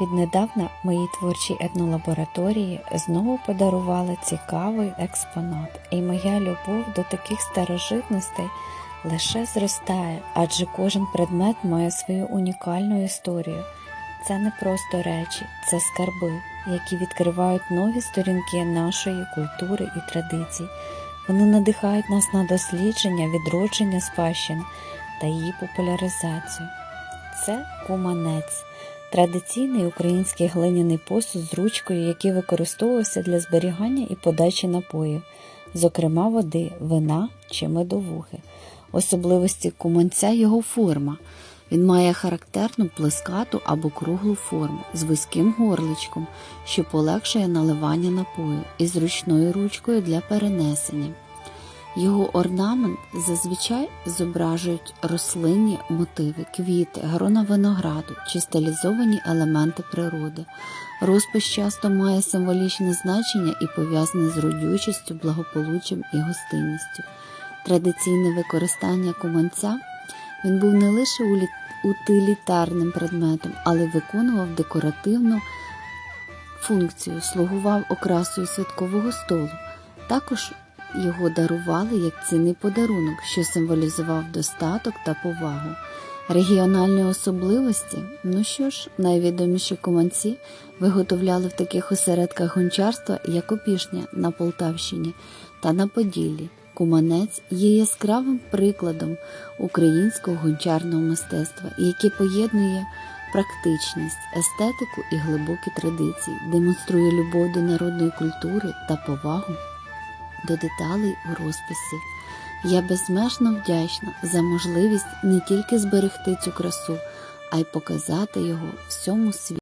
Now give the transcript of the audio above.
Віднедавна моїй творчій етнолабораторії знову подарували цікавий експонат, і моя любов до таких старожитностей лише зростає, адже кожен предмет має свою унікальну історію. Це не просто речі, це скарби, які відкривають нові сторінки нашої культури і традицій. Вони надихають нас на дослідження, відродження спадщини та її популяризацію. Це куманець. Традиційний український глиняний посуд з ручкою, який використовувався для зберігання і подачі напоїв, зокрема води, вина чи медовухи. Особливості куманця його форма. Він має характерну плескату або круглу форму з вузьким горличком, що полегшує наливання напою і зручною ручкою для перенесення. Його орнамент зазвичай зображують рослинні мотиви, квіти, грона винограду чи стилізовані елементи природи. Розпис часто має символічне значення і пов'язане з родючістю, благополуччям і гостинністю. Традиційне використання куманця він був не лише утилітарним предметом, але виконував декоративну функцію, слугував окрасою святкового столу. Також його дарували як цінний подарунок, що символізував достаток та повагу. Регіональні особливості, ну що ж, найвідоміші куманці виготовляли в таких осередках гончарства, як Опішня на Полтавщині та на Поділлі. Куманець є яскравим прикладом українського гончарного мистецтва, яке поєднує практичність, естетику і глибокі традиції, демонструє любов до народної культури та повагу до деталей у розписі. Я безмежно вдячна за можливість не тільки зберегти цю красу, а й показати його всьому світу.